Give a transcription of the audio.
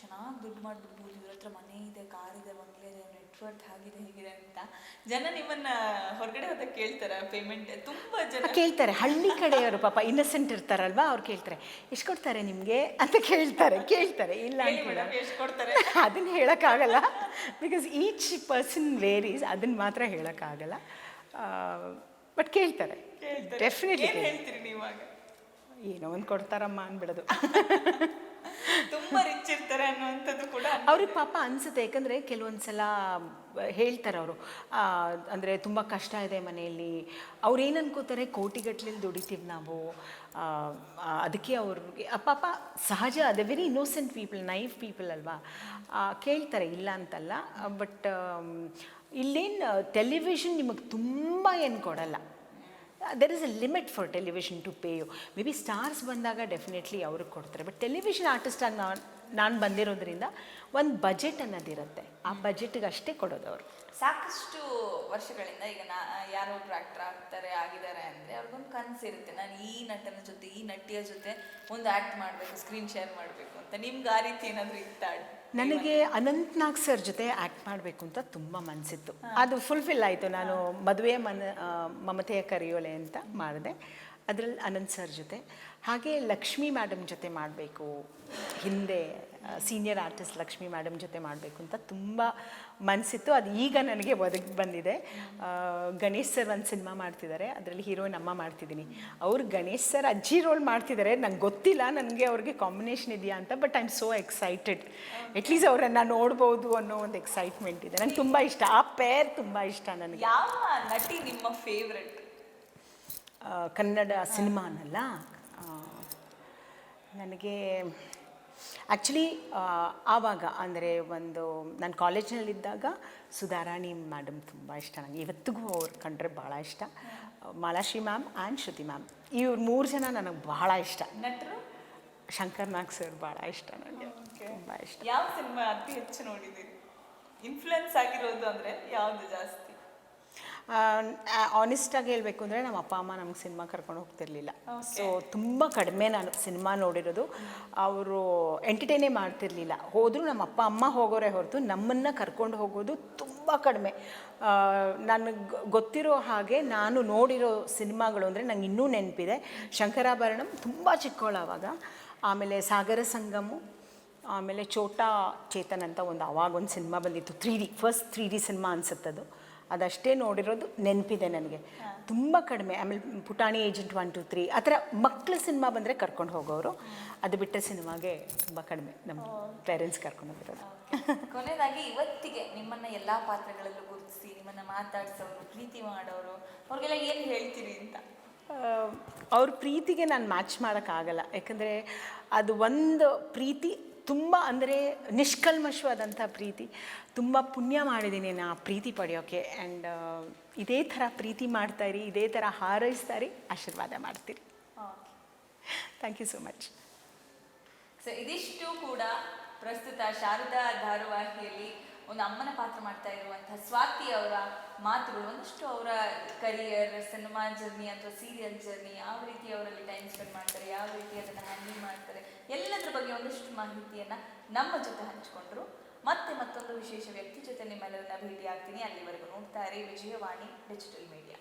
ಚೆನ್ನಾಗಿ ದುಡ್ಡು ಮಾಡಿಬಿಡ್ಬೋದು. ಇವ್ರ ಹತ್ರ ಮನೆ ಇದೆ ಕಾರ್ ಇದೆ ಬಂಗ್ಲೆ ಇದೆ ನೆಟ್ವರ್ಕ್ ಆಗಿದೆ ಹೇಗಿದೆ ಅಂತ. ಜನ ನಿಮ್ಮನ್ನ ಹೊರಗಡೆ ಹೋದಾಗ ಕೇಳ್ತಾರೆ ಪೇಮೆಂಟ್ ತುಂಬ ಜನ ಕೇಳ್ತಾರೆ. ಹಳ್ಳಿ ಕಡೆಯವರು ಪಾಪ ಇನ್ನಸೆಂಟ್ ಇರ್ತಾರಲ್ವಾ ಅವ್ರು ಕೇಳ್ತಾರೆ. ಎಷ್ಟು ಕೊಡ್ತಾರೆ ನಿಮಗೆ ಅಂತ ಕೇಳ್ತಾರೆ ಕೇಳ್ತಾರೆ. ಇಲ್ಲ ಎಷ್ಟು ಕೊಡ್ತಾರೆ? ಅದನ್ನ ಹೇಳೋಕ್ಕಾಗಲ್ಲ. ಬಿಕಾಸ್ ಈಚ್ ಪರ್ಸನ್ ವೇರೀಸ್ ಅದನ್ನ ಮಾತ್ರ ಹೇಳೋಕ್ಕಾಗಲ್ಲ. ಬಟ್ ಕೇಳ್ತಾರೆ. ಡೆಫಿನೆಟ್ಲಿ ಏನ್ ಹೇಳ್ತೀರಿ ನೀವಾಗ ಏನೋ ಒಂದು ಕೊಡ್ತಾರಮ್ಮ ಅನ್ಬಿಡೋದು ತುಂಬಾ ರಿಚ್ ಇರ್ತಾರೆ ಅನ್ನುವಂಥದ್ದು ಕೂಡ ಅವ್ರಿಗೆ ಪಾಪ ಅನ್ಸುತ್ತೆ, ಯಾಕಂದರೆ ಕೆಲವೊಂದು ಸಲ ಹೇಳ್ತಾರೆ ಅವರು ಅಂದರೆ ತುಂಬ ಕಷ್ಟ ಇದೆ ಮನೆಯಲ್ಲಿ. ಅವ್ರು ಏನು ಅನ್ಕೋತಾರೆ, ಕೋಟಿಗಟ್ಲೆಲಿ ದುಡಿತೀವಿ ನಾವು ಅದಕ್ಕೆ ಅವ್ರಿಗೆ ಪಾಪ ಸಹಜ, ಅದ very innocent people naive people ಅಲ್ವಾ? ಕೇಳ್ತಾರೆ, ಇಲ್ಲ ಅಂತಲ್ಲ, ಬಟ್ ಇಲ್ಲೇನು ಟೆಲಿವಿಷನ್ ನಿಮಗೆ ತುಂಬ ಏನು ಕೊಡಲ್ಲ. There is a limit for television to pay you may be stars ಬಂದಾಗ ಡೆಫಿನೆಟ್ಲಿ ಅವ್ರಿಗೆ ಕೊಡ್ತಾರೆ ಬಟ್ ಟೆಲಿವಿಷನ್ ಆರ್ಟಿಸ್ಟಾಗಿ ನಾನು ನಾನು ಬಂದಿರೋದ್ರಿಂದ ಒಂದು ಬಜೆಟ್ ಅನ್ನೋದಿರುತ್ತೆ. ಆ ಬಜೆಟ್ಗೆ ಅಷ್ಟೇ ಕೊಡೋದು ಅವರು. ಸಾಕಷ್ಟು ವರ್ಷಗಳಿಂದ ಈಗ ನಾ ಯಾರೋ ಒಬ್ರು ಆಕ್ಟರ್ ಆಗ್ತಾರೆ ಆಗಿದ್ದಾರೆ ಅಂದ್ರೆ ಅವ್ರಿಗೊಂದು ಕನಸಿರುತ್ತೆ ನಾನು ಈ ನಟನ ಜೊತೆ ಈ ನಟಿಯ ಜೊತೆ ಒಂದು ಆ್ಯಕ್ಟ್ ಮಾಡಬೇಕು ಸ್ಕ್ರೀನ್ ಶೇರ್ ಮಾಡಬೇಕು ಅಂತ ನಿಮ್ಗೆ ಆ ರೀತಿ ಏನಾದರೂ ಇತ್ತ? ನನಗೆ ಅನಂತ್ನಾಗ್ ಸರ್ ಜೊತೆ ಆ್ಯಕ್ಟ್ ಮಾಡಬೇಕು ಅಂತ ತುಂಬ ಮನಸ್ಸಿತ್ತು ಅದು ಫುಲ್ಫಿಲ್ ಆಯಿತು. ನಾನು ಮದುವೆ ಮನ ಮಮತೆಯ ಕರೆಯೋಲೆ ಅಂತ ಮಾಡಿದೆ. ಅದರಲ್ಲಿ ಅನಂತ್ ಸರ್ ಜೊತೆ. ಹಾಗೆ ಲಕ್ಷ್ಮಿ ಮ್ಯಾಡಮ್ ಜೊತೆ ಮಾಡಬೇಕು. ಹಿಂದೆ ಸೀನಿಯರ್ ಆರ್ಟಿಸ್ಟ್ ಲಕ್ಷ್ಮಿ ಮ್ಯಾಡಮ್ ಜೊತೆ ಮಾಡಬೇಕು ಅಂತ ತುಂಬ ಮನಸ್ಸಿತ್ತು ಅದು ಈಗ ನನಗೆ ಒದಗಿ ಬಂದಿದೆ. ಗಣೇಶ್ ಸರ್ ಒಂದು ಸಿನಿಮಾ ಮಾಡ್ತಿದ್ದಾರೆ. ಅದರಲ್ಲಿ ಹೀರೋಯಿನ್ ಅಮ್ಮ ಮಾಡ್ತಿದ್ದೀನಿ. ಅವ್ರು ಗಣೇಶ್ ಸರ್ ಅಜ್ಜಿ ರೋಲ್ ಮಾಡ್ತಿದ್ದಾರೆ. ನಂಗೆ ಗೊತ್ತಿಲ್ಲ ನನಗೆ ಅವ್ರಿಗೆ ಕಾಂಬಿನೇಷನ್ ಇದೆಯಾ ಅಂತ but I am so excited at least ಅವರನ್ನು ನೋಡ್ಬೋದು ಅನ್ನೋ ಒಂದು ಎಕ್ಸೈಟ್ಮೆಂಟ್ ಇದೆ. ನಂಗೆ ತುಂಬ ಇಷ್ಟ. ಆ ಪೇರ್ ತುಂಬ ಇಷ್ಟ ನನಗೆ. ಯಾವ ನಟಿ ನಿಮ್ಮ ಫೇವ್ರೆಟ್ ಕನ್ನಡ ಸಿನಿಮಾನಲ್ಲ? ನನಗೆ ಆ್ಯಕ್ಚುಲಿ ಆವಾಗ ಅಂದರೆ ಒಂದು ನಾನು ಕಾಲೇಜ್ನಲ್ಲಿದ್ದಾಗ ಸುಧಾರಾಣಿ ಮೇಡಮ್ ತುಂಬ ಇಷ್ಟ ನನಗೆ ಇವತ್ತಿಗೂ ಅವ್ರು ಕಂಡ್ರೆ ಭಾಳ ಇಷ್ಟ. Malashree ma'am and Shruti ma'am ಇವ್ರು ಮೂರು ಜನ ನನಗೆ ಭಾಳ ಇಷ್ಟ. ನಟರು? ಶಂಕರ್ ನಾಗ್ ಸರ್ ಭಾಳ ಇಷ್ಟ ನನಗೆ ತುಂಬ ಇಷ್ಟ. ಯಾವ ಸಿನಿಮಾ ಅತಿ ಹೆಚ್ಚು ನೋಡಿದ್ದೀರಿ? ಇನ್ಫ್ಲುಯೆನ್ಸ್ ಆಗಿರೋದು ಅಂದರೆ ಯಾವುದು ಜಾಸ್ತಿ? ಆನೆಸ್ಟಾಗಿ ಹೇಳಬೇಕು ಅಂದರೆ ನಮ್ಮ ಅಪ್ಪ ಅಮ್ಮ ನಮ್ಗೆ ಸಿನಿಮಾ ಕರ್ಕೊಂಡು ಹೋಗ್ತಿರ್ಲಿಲ್ಲ. ಸೊ ತುಂಬ ಕಡಿಮೆ ನಾನು ಸಿನಿಮಾ ನೋಡಿರೋದು. ಅವರು ಎಂಟರ್ಟೈನೇ ಮಾಡ್ತಿರ್ಲಿಲ್ಲ. ಹೋದರೂ ನಮ್ಮ ಅಪ್ಪ ಅಮ್ಮ ಹೋಗೋರೆ ಹೊರತು ನಮ್ಮನ್ನು ಕರ್ಕೊಂಡು ಹೋಗೋದು ತುಂಬ ಕಡಿಮೆ. ನನಗೆ ಗೊತ್ತಿರೋ ಹಾಗೆ ನಾನು ನೋಡಿರೋ ಸಿನಿಮಾಗಳು ಅಂದರೆ ನಂಗೆ ಇನ್ನೂ ನೆನಪಿದೆ. ಶಂಕರಾಭರಣಂ ತುಂಬ ಚಿಕ್ಕವಳಾವಾಗ ಆಮೇಲೆ ಸಾಗರ ಸಂಗಮು ಆಮೇಲೆ ಚೋಟಾ ಚೇತನ್ ಅಂತ ಒಂದು ಅವಾಗ ಒಂದು ಸಿನಿಮಾ ಬಂದಿತ್ತು. Three D first three D cinema ಅನ್ಸುತ್ತದು. ಅದಷ್ಟೇ ನೋಡಿರೋದು ನೆನಪಿದೆ ನನಗೆ. ತುಂಬ ಕಡಿಮೆ. ಆಮೇಲೆ ಪುಟಾಣಿ ಏಜೆಂಟ್ ಒನ್ ಟು ತ್ರೀ ಆ ಥರ ಮಕ್ಕಳ ಸಿನಿಮಾ ಬಂದರೆ ಕರ್ಕೊಂಡು ಹೋಗೋರು ಅದು ಬಿಟ್ಟ ಸಿನಿಮಾಗೆ ತುಂಬ ಕಡಿಮೆ ನಮ್ಮ ಪೇರೆಂಟ್ಸ್ ಕರ್ಕೊಂಡು ಹೋಗಿರೋದು. ಕೊನೆಯದಾಗಿ ಇವತ್ತಿಗೆ ನಿಮ್ಮನ್ನು ಎಲ್ಲ ಪಾತ್ರಗಳಲ್ಲೂ ಗುರುತಿಸಿ ನಿಮ್ಮನ್ನು ಮಾತಾಡ್ಸೋರು ಪ್ರೀತಿ ಮಾಡೋರು ಅವ್ರಿಗೆಲ್ಲ ಏನು ಹೇಳ್ತೀರಿ ಅಂತ? ಅವ್ರ ಪ್ರೀತಿಗೆ ನಾನು ಮ್ಯಾಚ್ ಮಾಡೋಕ್ಕಾಗಲ್ಲ ಯಾಕಂದರೆ ಅದು ಒಂದು ಪ್ರೀತಿ ತುಂಬ ಅಂದರೆ ನಿಷ್ಕಲ್ಮಶವಾದಂಥ ಪ್ರೀತಿ. ತುಂಬ ಪುಣ್ಯ ಮಾಡಿದ್ದೀನಿ ನಾ ಆ ಪ್ರೀತಿ ಪಡೆಯೋಕ್ಕೆ ಆ್ಯಂಡ್ ಇದೇ ಥರ ಪ್ರೀತಿ ಮಾಡ್ತಾಯಿರಿ ಇದೇ ಥರ ಹಾರೈಸ್ತಾರಿ ಆಶೀರ್ವಾದ ಮಾಡ್ತೀರಿ. Thank you so much so ಇದಿಷ್ಟು ಕೂಡ ಪ್ರಸ್ತುತ ಶಾರದಾ ಧಾರಾವಾಹಿಯಲ್ಲಿ ಒಂದು ಅಮ್ಮನ ಪಾತ್ರ ಮಾಡ್ತಾ ಇರುವಂತಹ ಸ್ವಾತಿ ಅವರ ಮಾತುಗಳು ಒಂದಷ್ಟು ಅವರ ಕರಿಯರ್ ಸಿನಿಮಾ ಜರ್ನಿ ಅಥವಾ ಸೀರಿಯಲ್ ಜರ್ನಿ ಯಾವ ರೀತಿ ಅವರಲ್ಲಿ ಟೈಮ್ ಸ್ಪೆಂಡ್ ಮಾಡ್ತಾರೆ ಯಾವ ರೀತಿ ಅದನ್ನ ಹ್ಯಾಂಡಲ್ ಮಾಡ್ತಾರೆ. ಒಂದಷ್ಟು ಮಾಹಿತಿಯನ್ನ ನಮ್ಮ ಜೊತೆ ಹಂಚಿಕೊಂಡ್ರು. ಮತ್ತೆ ಮತ್ತೊಂದು ವಿಶೇಷ ವ್ಯಕ್ತಿ ಜೊತೆ ನಿಮ್ಮೆಲ್ಲರನ್ನ ಭೇಟಿ ಆಗ್ತೀನಿ ಅಲ್ಲಿವರೆಗೂ ನೋಡ್ತಾ ಇರಿ ವಿಜಯವಾಣಿ ಡಿಜಿಟಲ್ ಮೀಡಿಯಾ.